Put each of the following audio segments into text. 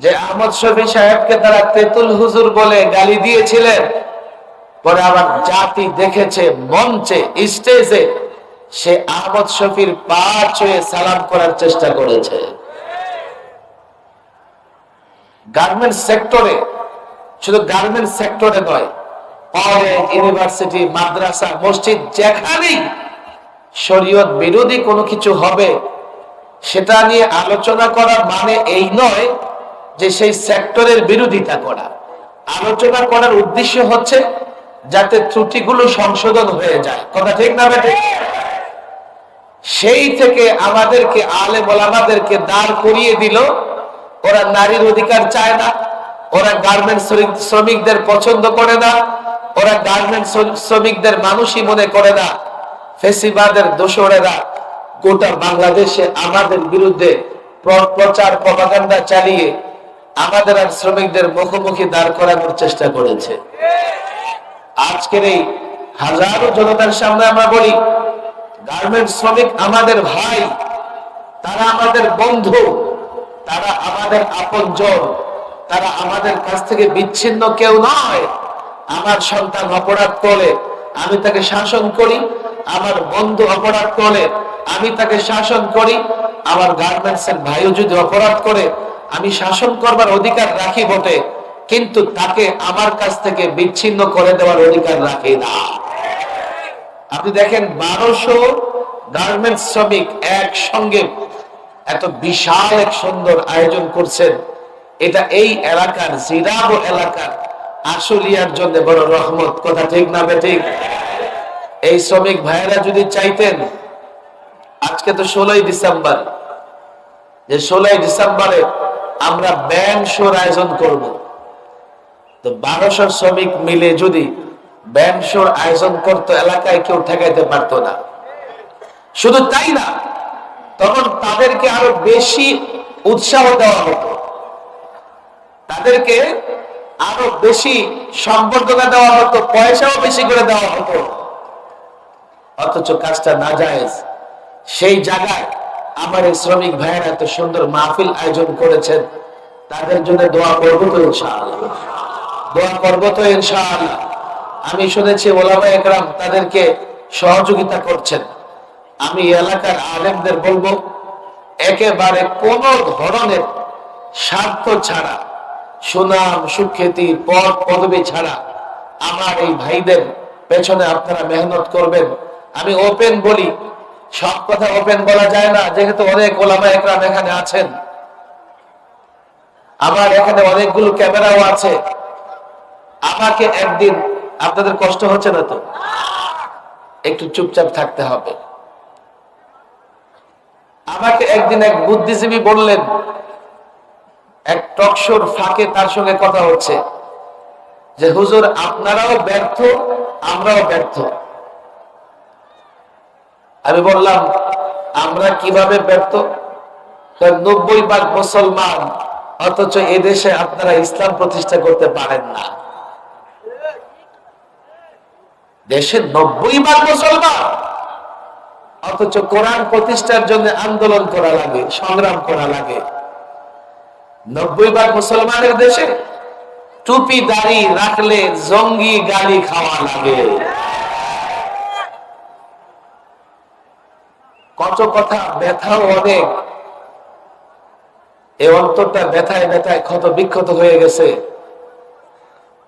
যে আহমদ শফি সাহেবকে তারা তেতুল হুজুর বলে গালি দিয়েছিলেন। পরে আবার জাতি দেখেছে, মঞ্চে, স্টেজে সে আহমদ শফির পা ছুঁয়ে সালাম করার চেষ্টা করেছে। গার্মেন্ট সেক্টরে শুধু গার্মেন্ট সেক্টরে নয় কলেজ ইউনিভার্সিটি মাদ্রাসা, মসজিদ যেখানেই শরীয়ত বিরোধী কোনো কিছু হবে, সেটা নিয়ে আলোচনা করা মানে এই নয় যে সেই সেক্টরের বিরোধিতা করা। আলোচনা করার উদ্দেশ্য হচ্ছে যাতে ত্রুটিগুলো সংশোধন হয়ে যায়। কথা ঠিক না সেই থেকে আমাদেরকে আলে বলামাদেরকে দাঁড় করিয়ে দিল। ওরা নারীর অধিকার চায় না, ওরা গার্মেন্ট শ্রমিকদের পছন্দ করে না, ওরা গার্মেন্ট শ্রমিকদের মানুষই মনে করে না। ফেসিবাদের দোষরেরা গোটা বাংলাদেশে আমাদের বিরুদ্ধে প্রচার প্রপাগান্ডা চালিয়ে আমাদের আর শ্রমিকদের মুখোমুখি দাঁড় করানোর চেষ্টা করেছে। আজকের এই হাজারো জনতার সামনে আমরা বলি গার্মেন্ট শ্রমিক আমাদের ভাই, তারা আমাদের বন্ধু, তারা আমাদের আপনজন, তারা আমাদের কাছ থেকে বিচ্ছিন্ন কেউ নয়। আমার সন্তান অপরাধ করে, আমি তাকে শাসন করি। আমার বন্ধু অপরাধ করে, আমি তাকে শাসন করি। আমার গার্মেন্টস এর ভাইও যদি অপরাধ করে আমি শাসন করবার অধিকার রাখি বটে, কিন্তু তাকে আমার কাছ থেকে বিচ্ছিন্ন করে দেওয়ার অধিকার রাখি না। আপনি দেখেন, বারোশো গার্মেন্টস শ্রমিক একসঙ্গে এত বিশাল এক সুন্দর আয়োজন করছেন। এটা এই এলাকার, জিরাবো এলাকার, আশুলিয়ার জন্য বড় রহমত। কথা ঠিক না ঠিক এই শ্রমিক ভাইয়েরা যদি চাইতেন, আজকে তো ষোলোই ডিসেম্বর, যে ষোলোই ডিসেম্বরে আমরা ব্যান্ড শোর আয়োজন করব। তো বারোশো শ্রমিক মিলে যদি ব্যান্ড শোর আয়োজন করতো, এলাকায় কেউ ঠেকাইতে পারতো না। শুধু তাই না, তখন তাদেরকে আরও বেশি উৎসাহ দেওয়া হতো। তাদেরকে আরও বেশি সম্বর্ধনা দেওয়া হতো, পয়সাও বেশি করে দেওয়া হতো। অথচ কাজটা না যায় সেই জায়গায় আমার এই শ্রমিক ভাইয়েরা এত সুন্দর মাহফিল আয়োজন করেছেন, তাদের জন্য দোয়া করব তো ইনশাআল্লাহ। দোয়া করব তো ইনশাআল্লাহ। আমি শুনেছি ওলামা একরাম তাদেরকে সহযোগিতা করছেন। আমি এলাকার আলেমদের বলব, একেবারে কোন ধরনের স্বার্থ ছাড়া, সুনাম, সুখ্যাতি, পদ, পদবি ছাড়া আমার এই ভাইদের পেছনে আপনারা মেহনত করবেন। আমি ওপেন বলি সব কথা ওপেন বলা যায় না। যেহেতু অনেক ওলামা একরাম এখানে আছেন। আমার এখানে অনেকগুলো ক্যামেরাও আছে। আমাকে একদিন, আপনাদের কষ্ট হচ্ছে না তো? একটু চুপচাপ থাকতে হবে। আমাকে একদিন এক বুদ্ধিজীবী বললেন, এক টকশোর ফাঁকে তার সঙ্গে কথা হচ্ছে। যে, হুজুর, আপনারাও ব্যর্থ, আমরাও ব্যর্থ। আমি বললাম, আমরা কীভাবে ব্যর্থ? নব্বই ভাগ মুসলমান, অথচ এদেশে আপনারা ইসলাম প্রতিষ্ঠা করতে পারেন না। দেশের নব্বই ভাগ মুসলমান, অথচ কোরআন প্রতিষ্ঠার জন্য আন্দোলন করা লাগে, সংগ্রাম করা লাগে। নব্বই ভাগ মুসলমানের দেশে টুপি দাড়ি রাখলে জঙ্গি গালি খাওয়া লাগে। কত কথা ব্যথাও অনেক। এই অন্তরটা ব্যথায় ব্যথায় ক্ষত বিক্ষত হয়ে গেছে।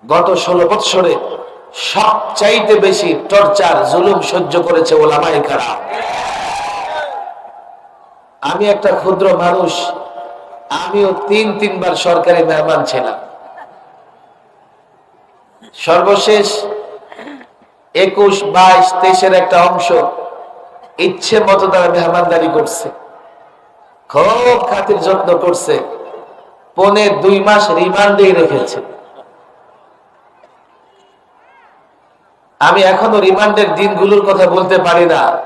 গত ষোলো বৎসরে সবচাইতে বেশি টর্চার, জুলুম সহ্য করেছে ওলামাই খারা আমি একটা ক্ষুদ্র মানুষ, আমিও তিন তিনবার সরকারি মেহমান ছিলাম। সর্বশেষ একুশ, বাইশ, তেইশের একটা অংশ ইচ্ছে মতো তারা মেহমানদারি করছে। খুব খাতির যত্ন করছে। পনে দুই মাস রিমান্ডে রেখেছে। আমি এখনও রিমান্ডের দিনগুলোর কথা বলতে পারি না।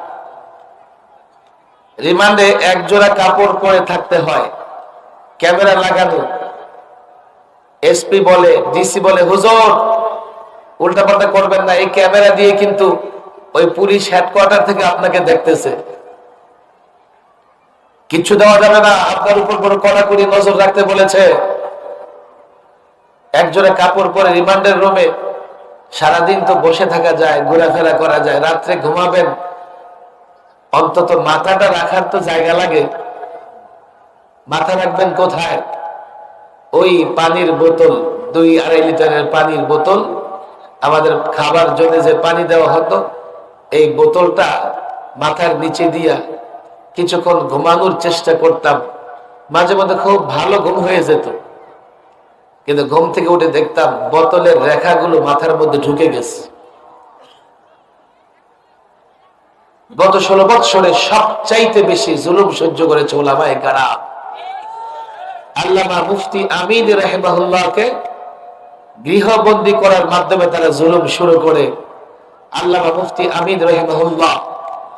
রিমান্ডে এক জোড়া কাপড় পরে থাকতে হয়। ক্যামেরা লাগানো। এসপি বলে, ডিসি বলে, হুজুর, উল্টাপাল্টা করবেন না। এই ক্যামেরা দিয়ে কিন্তু ওই পুলিশ হেডকোয়ার্টার থেকে আপনাকে দেখতেছে। কিছু দেওয়া যাবে না, আপনার উপর বড় কড়াকড়ি নজর রাখতে বলেছে। একজোড়া কাপড় পরে রিমান্ডের রুমে সারাদিন তো বসে থাকা যায়, ঘোরাফেরা করা যায়, রাত্রে ঘুমাবেন। অন্তত মাথাটা রাখার তো জায়গা লাগে। মাথা রাখবেন কোথায়? ওই পানির বোতল, দুই আড়াই লিটারের পানির বোতল। আমাদের খাবার জন্য যে পানি দেওয়া হতো এই বোতলটা মাথার নিচে দিয়া কিছুক্ষণ ঘুমানোর চেষ্টা করতাম। মাঝে মাঝে খুব ভালো ঘুম হয়ে যেত। কিন্তু ঘুম থেকে উঠে দেখতাম বোতলের রেখাগুলো মাথার মধ্যে ঢুকে গেছে। গত ষোলো বৎসরে সবচাইতে বেশি জুলুম সহ্য করেছে ওলামায় কারা আল্লামা মুফতি আমিন রাহেমাহুল্লাহকে গৃহবন্দী করার মাধ্যমে তারা জুলুম শুরু করে। আল্লামা মুফতি আমিন রহিমাহুল্লাহ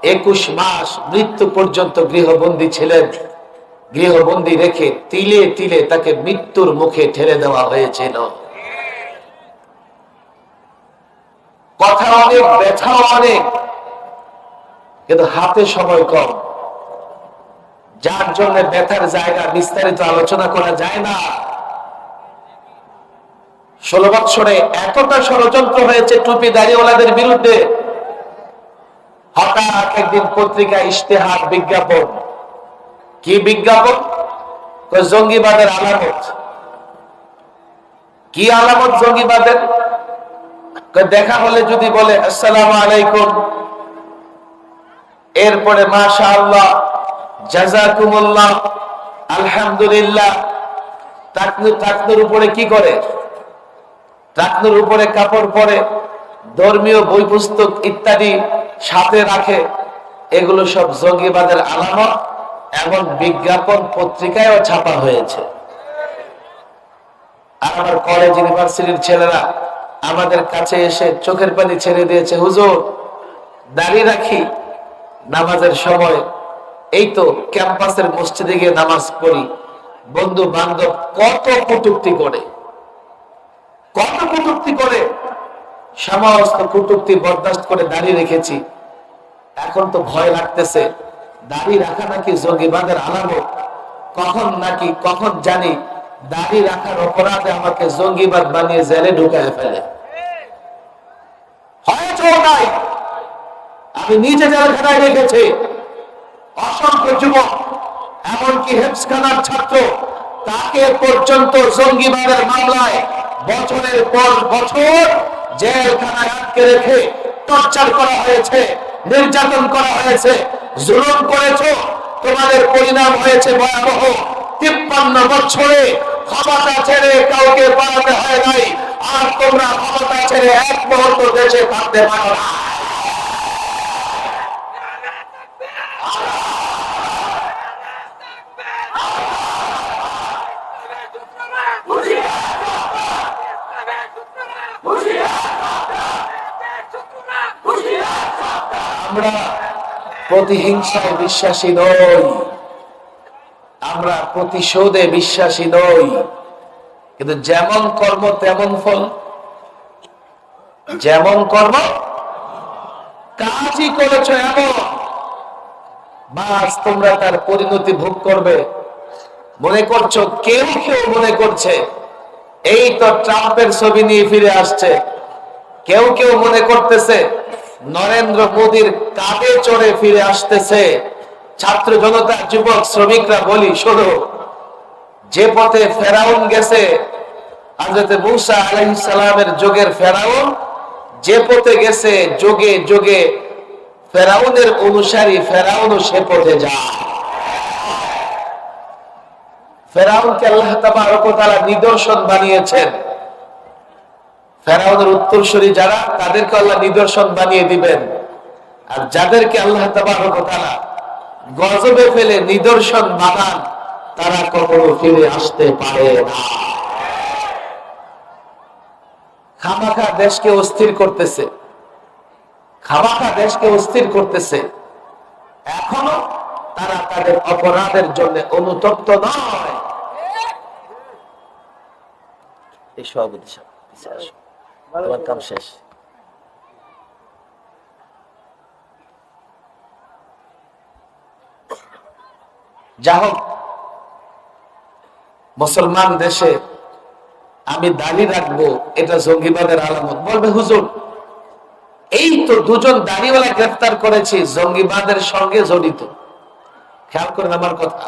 একুশ মাস মৃত্যু পর্যন্ত গৃহবন্দী ছিলেন। গৃহবন্দী রেখে তিলে তিলে তাকে মৃত্যুর মুখে ঠেলে দেওয়া হয়েছিল। কথা অনেক ব্যথা অনেক, কিন্তু হাতে সময় কম। যার জন্য ব্যথার জায়গা বিস্তারিত আলোচনা করা যায় না। ষোলো বৎসরে এতটা ষড়যন্ত্র হয়েছে টুপি দাঁড়িয়েওয়ালাদের বিরুদ্ধে। হঠাৎ একদিন পত্রিকা ইশতেহার বিজ্ঞাপন। কি বিজ্ঞাপন? জঙ্গিবাদের আলামত। কি আলামত জঙ্গিবাদের? দেখা হলে যদি বলে, আসসালাম আলাইকুম। এরপরে মাশা আল্লাহ জাজাকুমুল্লাহ আলহামদুলিল্লাহ। টাকনু টাকনুর উপরে কি করে? টাকনুর উপরে কাপড় পরে ধর্মীয় বই পুস্তক ইত্যাদি সাথে রাখে, এগুলো সব জঙ্গিবাদের আলামত এবং বিজ্ঞাপন পত্রিকায়ও ছাপা হয়েছে। আমার কলেজ ইউনিভার্সিটির ছেলেরা আমাদের কাছে এসে চোখের পানি ছেড়ে দিয়েছে, হুজুর, দাঁড়িয়ে রাখি নামাজের সময়। এই তো ক্যাম্পাসের মসজিদে গিয়ে নামাজ পড়ি। বন্ধু বান্ধব কত কটুক্তি করে। কত কটুক্তি করে, সমস্ত কটুক্তি বরদাস্ত করে দাঁড়িয়ে রেখেছি। এখন তো ভয় লাগতেছে, দাঁড়িয়ে রাখা নাকি জঙ্গিবাদের আলামত? কখন নাকি, কখন জানি দাড়ি রাখার অপরাধে আমাকে জঙ্গিবাদ বানিয়ে জেলে ঢুকায় ফেলে। আমি নিজে জেলখানায় রেখেছি। অসংখ্য যুবক, এমনকি হেফসখানার ছাত্র তাকে পর্যন্ত জঙ্গিবাদের মামলায় বছরের পর বছর জেলখানায় আটকে রেখে টর্চার করা হয়েছে, নির্যাতন করা হয়েছে, জুলুম করেছ। তোমাদের পরিণাম হয়েছে ভয়াবহ। তিপ্পান্ন বছরে ক্ষমতা ছেড়ে কাউকে পালাতে হয় নাই। আর তোমরা ক্ষমতা ছেড়ে এক মুহূর্ত দেশে থাকতে পারো না। আমরা প্রতিহিংসায় বিশ্বাসী নই। আমরা প্রতিশোধে বিশ্বাসী নই। কিন্তু যেমন কর্ম, তেমন ফল। যেমন কর্ম, কাজই করেছ এমন। মাস তোমরা তার পরিণতি ভোগ করবে। মনে করছ, কেউ কেউ মনে করছে, এই তো ট্রাম্পের ছবি নিয়ে ফিরে আসছে। কেউ কেউ মনে করতেছে নরেন্দ্র মোদীর কাঁধে চড়ে ফিরে আসতেছে। ছাত্র জনতা, যুবক, শ্রমিকরা, বলি, শোনো, যে পথে ফেরাউন গেছে মুসা আলাইহিস সালামের যুগের ফেরাউন, যে পথে গেছে, যোগে যোগে ফেরাউনের অনুসারী, ফেরাউনও সে পথে যায়। ফেরাউনকে আল্লাহ তাআলা নিদর্শন বানিয়েছেন। ফেরাউনের উত্তরসূরি যারা, তাদেরকে আল্লাহ নিদর্শন বানিয়ে দিবেন। আর যাদেরকে আল্লাহ ওয়া গজবে ফেলে নিদর্শন বানান তারা কখনো ফিরে আসতে পারে খামাখা দেশকে অস্থির করতেছে। খামাখা দেশকে অস্থির করতেছে। এখনও তারা তাদের অপরাধের জন্য অনুতপ্ত নয়। এই সভাপতি সাহেব। তোমার কাম শেষ। যা মুসলমান দেশে আমি দাড়ি রাখব, এটা জঙ্গিবাদের আলামত। বলবে, হুজুর, এই তো দুজন দাড়িওয়ালা গ্রেফতার করেছি, জঙ্গিবাদের সঙ্গে জড়িত। খেয়াল করেন আমার কথা।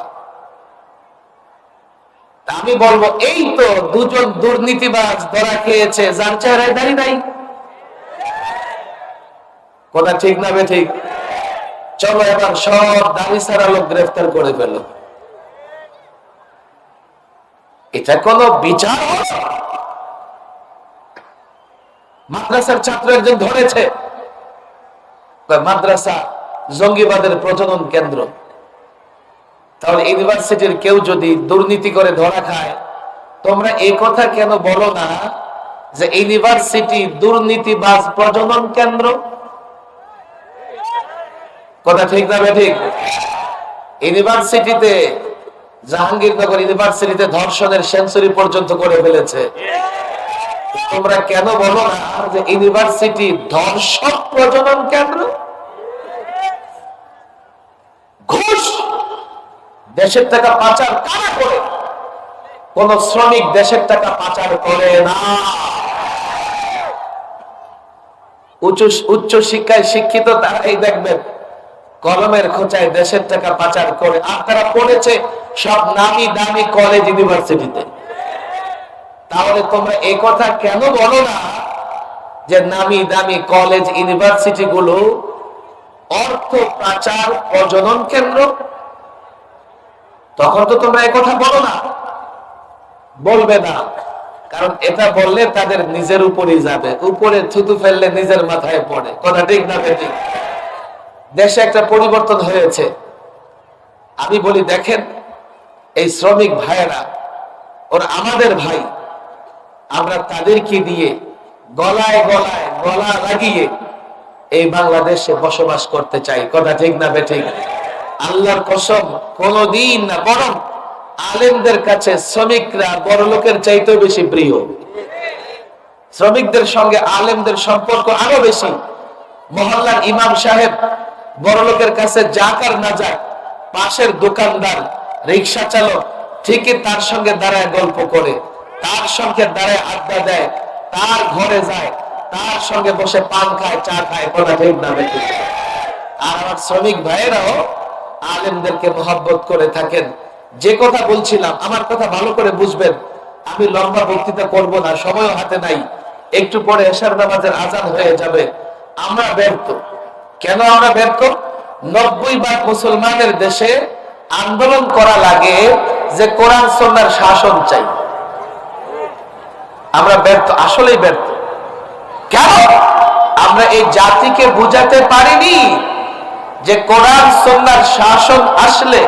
আমি বলব, এই তো দুজন দুর্নীতিবাজ ধরা খেয়েছে। যার চেহারায় দাড়ি নাই। কথা ঠিক না বে ঠিক? চলো এবার সব দাড়ি সারা লোক গ্রেফতার করে ফেলো। এটা কোন বিচার মাদ্রাসার ছাত্র একজন ধরেছে। মাদ্রাসা জঙ্গিবাদের প্রজনন কেন্দ্র। তাহলে ইউনিভার্সিটির কেউ যদি দুর্নীতি করে ধরা খায়, তোমরা এই কথা কেন বলো না যে ইউনিভার্সিটি দুর্নীতিবাজ প্রজনন কেন্দ্র? কথা ঠিক না ঠিক ইউনিভার্সিটিতে, জাহাঙ্গীরনগর ইউনিভার্সিটিতে ধর্ষণের সেঞ্চুরি পর্যন্ত করে ফেলেছে। তোমরা কেন বলো না যে ইউনিভার্সিটি ধর্ষক প্রজনন কেন্দ্র? ঘুষ দেশের টাকা পাচার কারা করে? কোন শ্রমিক দেশের টাকা পাচার করে না। উচ্চ শিক্ষায় শিক্ষিত তারাই দেখবেন, কলমের খোঁচায় দেশের টাকা পাচার করে। আর তারা পড়েছে সব নামি দামি কলেজ ইউনিভার্সিটিতে তাহলে তোমরা এই কথা কেন বলো না যে নামি দামি কলেজ ইউনিভার্সিটি গুলো অর্থ পাচার প্রজনন কেন্দ্র? তখন তো তোমরা কথা বলো না। বলবে না। কারণ এটা বললে তাদের নিজের উপরেই যাবে। উপরে থুতু ফেললে নিজের মাথায় পড়ে। কথা ঠিক না ঠিক দেশে একটা পরিবর্তন হয়েছে। আমি বলি, দেখেন, এই শ্রমিক ভাইয়েরা, ওরা আমাদের ভাই, আমরা তাদেরকে দিয়ে গলায় গলায় গলা লাগিয়ে এই বাংলাদেশে বসবাস করতে চাই। কথা ঠিক না বেঠিক? আল্লাহর কসম, কোনদিন না, বরং আলেমদের কাছে শ্রমিকরা বড় লোকের চাইতেও বেশি প্রিয়। শ্রমিকদের সঙ্গে আলেমদের সম্পর্ক আরও বেশি। মহল্লার ইমাম সাহেব বড় লোকের কাছে যাক আর না যাক, পাশের দোকানদার, রিক্সা চালক, ঠিকই তার সঙ্গে দাঁড়ায় গল্প করে, তার সঙ্গে দাঁড়ায় আড্ডা দেয়, তার ঘরে যায়, তার সঙ্গে বসে পান খায়, চা খায় কথা ঠিক না আর আমার শ্রমিক ভাইয়েরাও আলেমদেরকে মহাব্বত করে থাকেন। যে কথা বলছিলাম, আমার কথা ভালো করে বুঝবেন। আমি লম্বা বক্তৃতা করব না সময় হাতে নাই। একটু পরে এশার নামাজের আজান হয়ে যাবে। আমরা ব্যর্থ। কেন আমরা ব্যর্থ? নব্বই ভাগ মুসলমানের দেশে আন্দোলন করা লাগে যে কোরআন সন্ন্যার শাসন চাই। আমরা ব্যর্থ, আসলেই ব্যর্থ। কেন? আমরা এই জাতিকে বুঝাতে পারিনি। যে কোরআন সন্ন্যার শাসন আসলে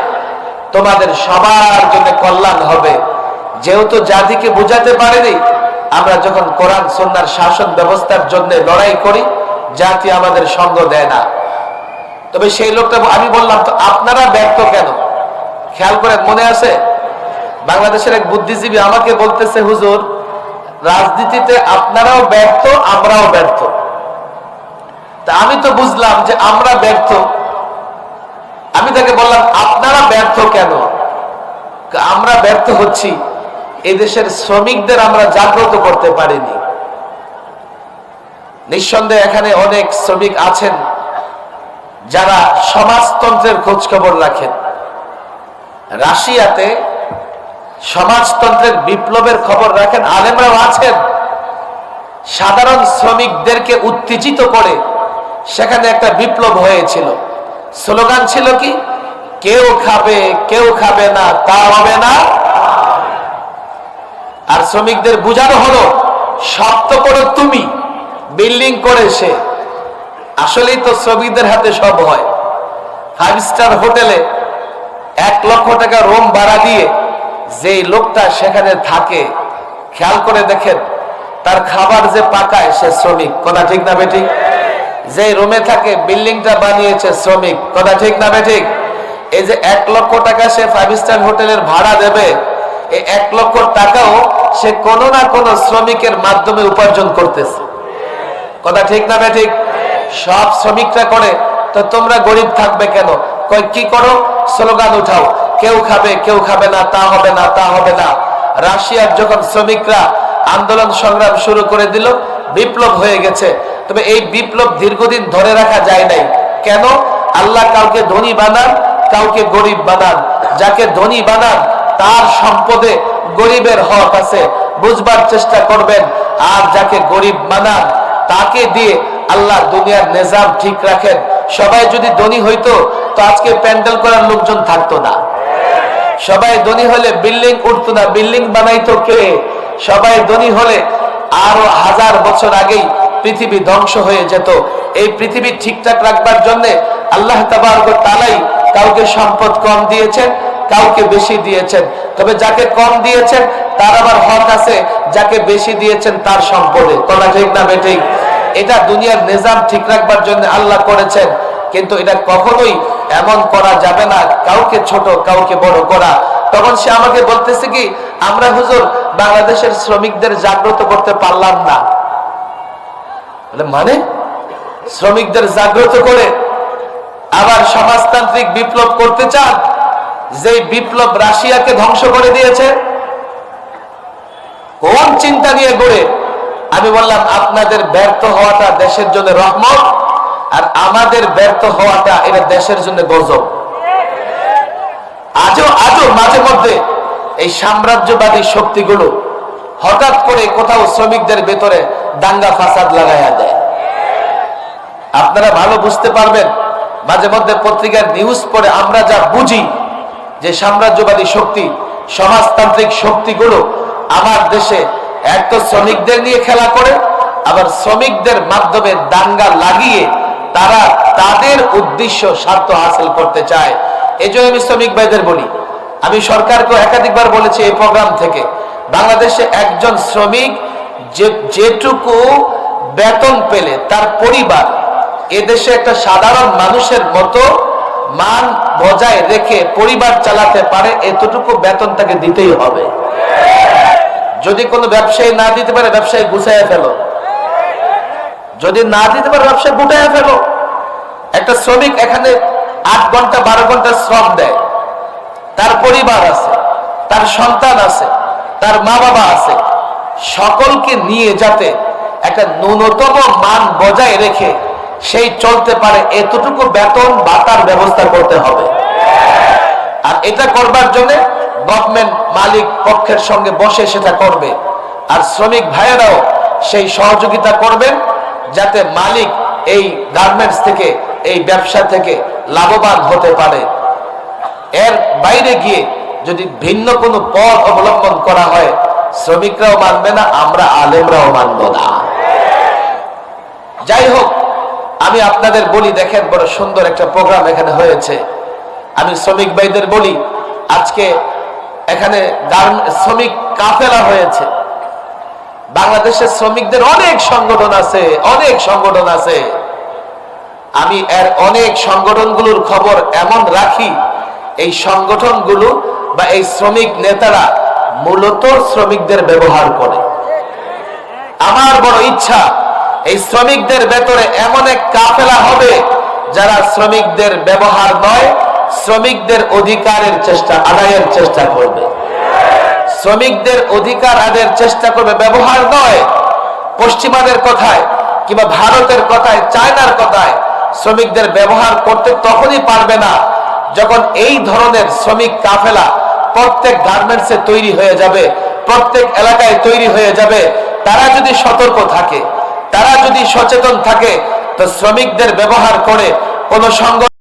তোমাদের সবার জন্য কল্যাণ হবে। যেহেতু জাতিকে বুঝাতে পারেনি, আমরা যখন কোরআন সন্ন্যার শাসন ব্যবস্থার জন্য লড়াই করি, জাতি আমাদের সঙ্গ দেয় না। তবে সেই লোকটা, আমি বললাম, তো আপনারা ব্যর্থ কেন? খেয়াল করেন, মনে আছে? বাংলাদেশের এক বুদ্ধিজীবী আমাকে বলতেছে, হুজুর, রাজনীতিতে আপনারাও ব্যর্থ, আমরাও ব্যর্থ। তা আমি তো বুঝলাম যে আমরা ব্যর্থ। আমি তাকে বললাম, আপনারা ব্যর্থ কেন? আমরা ব্যর্থ হচ্ছি। এদেশের শ্রমিকদের আমরা জাগ্রত করতে পারিনি। নিঃসন্দেহে এখানে অনেক শ্রমিক আছেন যারা সমাজতন্ত্রের খোঁজ খবর রাখেন। রাশিয়াতে সমাজতন্ত্রের বিপ্লবের খবর রাখেন, আলেমরাও আছেন। সাধারণ শ্রমিকদেরকে উত্তেজিত করে সেখানে একটা বিপ্লব হয়েছিল। স্লোগান ছিল কি? কেউ খাবে কেউ খাবে না, তা হবে না। আর শ্রমিকদের বুঝানো হলো সপ্ত করো তুমি, বিল্ডিং করে সে। আসলেই তো শ্রমিকদের হাতে সব হয়। ফাইভ স্টার হোটেলে এক লক্ষ টাকা রুম ভাড়া দিয়ে যে লোকটা সেখানে থাকে, খেয়াল করে দেখেন, তার খাবার যে পাকায় সে শ্রমিক। কথা ঠিক না বেঠিক? যে রুমে থাকে, বিল্ডিংটা বানিয়েছে শ্রমিক। কথা ঠিক না বেঠিক? এই যে এক লক্ষ টাকা সে ফাইভ স্টার হোটেলের ভাড়া দেবে, এই এক লক্ষ টাকাও সে কোনো না কোনো শ্রমিকের মাধ্যমে উপার্জন করতেছে। কথা ঠিক না ঠিক সব শ্রমিকরা করে, তো তোমরা গরিব থাকবে কেন? কই কি করো? স্লোগান উঠাও। কেউ খাবে কেউ খাবে না, তা হবে না, তা হবে না। রাশিয়ার যখন শ্রমিকরা আন্দোলন সংগ্রাম শুরু করে দিল, বিপ্লব হয়ে গেছে। তবে এই বিপ্লব দীর্ঘদিন ধরে রাখা যায় নাই। কেন? আল্লাহ কাউকে ধনী বানান, কাউকে গরিব বানান। যাকে ধনী বানান, তার সম্পদে গরিবের হক আছে। বুঝবার চেষ্টা করবেন, আর যাকে গরিব বানান, তাকে দিয়ে আল্লাহ দুনিয়ার নিজাম ঠিক রাখেন। সবাই যদি ধনী হইতো, তো আজকে প্যান্ডেল করার লোকজন থাকতো না। সবাই ধনী হলে বিল্ডিং উঠতো না, বিল্ডিং বানাইতো কে? সবাই ধনী হলে আরও হাজার বছর আগেই পৃথিবী ধ্বংস হয়ে যেত। এই পৃথিবী ঠিকঠাক রাখবার জন্য আল্লাহ তালাই কাউকে সম্পদ কম দিয়েছেন, কাউকে বেশি দিয়েছেন। তবে যাকে কম দিয়েছেন, তার আবার হক আছে। যাকে বেশি দিয়েছেন, তার সম্পদে। কথা ঠিক না বেঠিক এটা দুনিয়ার নিজাম ঠিক রাখবার জন্য আল্লাহ করেছেন। কিন্তু এটা কখনোই এমন করা যাবে না, কাউকে ছোট, কাউকে বড় করা। তখন সে আমাকে বলতেছে কি, আমরা হুজুর, বাংলাদেশের শ্রমিকদের জাগ্রত করতে পারলাম না। মানে? শ্রমিকদের জাগ্রত করে আবার সমাজতান্ত্রিক বিপ্লব করতে চান যে বিপ্লব রাশিয়াকে ধ্বংস করে দিয়েছে। কোন চিন্তা নিয়ে গড়ে? আমি বললাম, আপনাদের ব্যর্থ হওয়াটা দেশের জন্য রহমত, আর আমাদের ব্যর্থ হওয়াটা এটা দেশের জন্য গজব। আজও আজও মাঝে মধ্যে এই সাম্রাজ্যবাদী শক্তিগুলো হঠাৎ করে কোথাও শ্রমিকদের ভেতরে দাঙ্গা ফাসাদ লাগাইয়া দেয়। আপনারা ভালো বুঝতে পারবেন, মাঝে মধ্যে পত্রিকার নিউজ পড়ে আমরা যা বুঝি, যে সাম্রাজ্যবাদী শক্তি, সমাজতান্ত্রিক শক্তিগুলো আমার দেশে এক তো শ্রমিকদের নিয়ে খেলা করে, আবার শ্রমিকদের মাধ্যমে দাঙ্গা লাগিয়ে তারা তাদের উদ্দেশ্য স্বার্থ হাসিল করতে চায়। এই জন্য আমি শ্রমিক ভাইদের বলি, আমি সরকারকে একাধিকবার বলেছি এই প্রোগ্রাম থেকে বাংলাদেশে একজন শ্রমিক যে যেটুকু বেতন পেলে তার পরিবার এদেশে একটা সাধারণ মানুষের মতো মান বজায় রেখে পরিবার চালাতে পারে, এতটুকু বেতন তাকে দিতেই হবে। যদি কোনো ব্যবসায়ী না দিতে পারে, ব্যবসায়ী গুছাইয়া ফেলো। যদি না দিতে পারে, ব্যবসায়ী গুটাইয়া ফেলো। একটা শ্রমিক এখানে আট ঘণ্টা, বারো ঘণ্টা শ্রম দেয়। তার পরিবার আছে, তার সন্তান আছে। তার মা বাবা আছে। সকলকে নিয়ে যাতে একটা ন্যূনতম মান বজায় রেখে সেই চলতে পারে এতটুকু বেতন বাতার ব্যবস্থা করতে হবে। আর এটা করবার জন্য গভর্নমেন্ট মালিক পক্ষের সঙ্গে বসে সেটা করবে। আর শ্রমিক ভাইয়েরাও সেই সহযোগিতা করবেন যাতে মালিক এই গার্মেন্টস থেকে, এই ব্যবসা থেকে লাভবান হতে পারে। এর বাইরে গিয়ে যদি ভিন্ন কোনো পথ অবলম্বন করা হয়, শ্রমিকরাও মানবে না, আমরা আলেমরাও মানব না। যাই হোক, আমি আপনাদের বলি, দেখেন বড় সুন্দর একটা প্রোগ্রাম এখানে হয়েছে। আমি শ্রমিক ভাইদের বলি, আজকে এখানে শ্রমিক কাফেলা হয়েছে। বাংলাদেশের শ্রমিকদের অনেক সংগঠন আছে, অনেক সংগঠন আছে। আমি এর অনেক সংগঠনগুলোর খবর এমন রাখি, এই সংগঠনগুলো বা এই শ্রমিক নেতারা মূলত শ্রমিকদের ব্যবহার করে। আমার বড় ইচ্ছা, এই শ্রমিকদের ভেতরে এমন এক কাফেলা হবে যারা শ্রমিকদের ব্যবহার নয়, শ্রমিকদের অধিকারের চেষ্টা, আদায়ের চেষ্টা করবে। শ্রমিকদের অধিকার আদায়ের চেষ্টা করবে, ব্যবহার নয়। পশ্চিমাদের কথায় কিংবা ভারতের কথায়, চায়নার কথায় শ্রমিকদের ব্যবহার করতে তখনই পারবে না যখন এই ধরনের শ্রমিক কাফেলা প্রত্যেক গার্মেন্টসে তৈরি হয়ে যাবে, প্রত্যেক এলাকায় তৈরি হয়ে যাবে, তারা যদি সতর্ক থাকে, তারা যদি সচেতন থাকে, তো শ্রমিকদের ব্যবহার করে কোনো সংগঠন